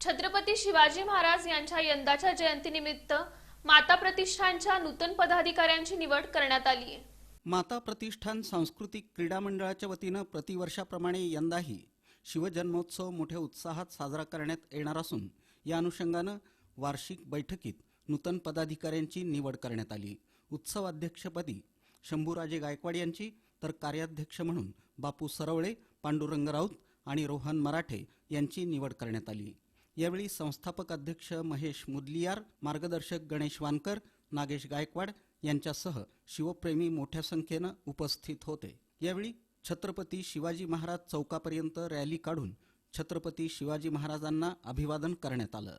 छत्रपती शिवाजी महाराज यांच्या यंदाच्या जयंतीनिमित्त माता प्रतिष्ठानच्या नूतन पदाधिकाऱ्यांची निवड करण्यात आली आहे. माता प्रतिष्ठान सांस्कृतिक क्रीडा मंडळाच्या वतीनं प्रतिवर्षाप्रमाणे यंदाही शिवजन्मोत्सव मोठ्या उत्साहात साजरा करण्यात येणार असून या अनुषंगानं वार्षिक बैठकीत नूतन पदाधिकाऱ्यांची निवड करण्यात आली. उत्सवाध्यक्षपदी शंभूराजे गायकवाड यांची तर कार्याध्यक्ष म्हणून बापू सरवळे पांडुरंग राऊत आणि रोहन मराठे यांची निवड करण्यात आली. यावेळी संस्थापक अध्यक्ष महेश मुदलियार मार्गदर्शक गणेश वानकर नागेश गायकवाड यांच्यासह शिवप्रेमी मोठ्या संख्येनं उपस्थित होते. यावेळी छत्रपती शिवाजी महाराज चौकापर्यंत रॅली काढून छत्रपती शिवाजी महाराजांना अभिवादन करण्यात आलं.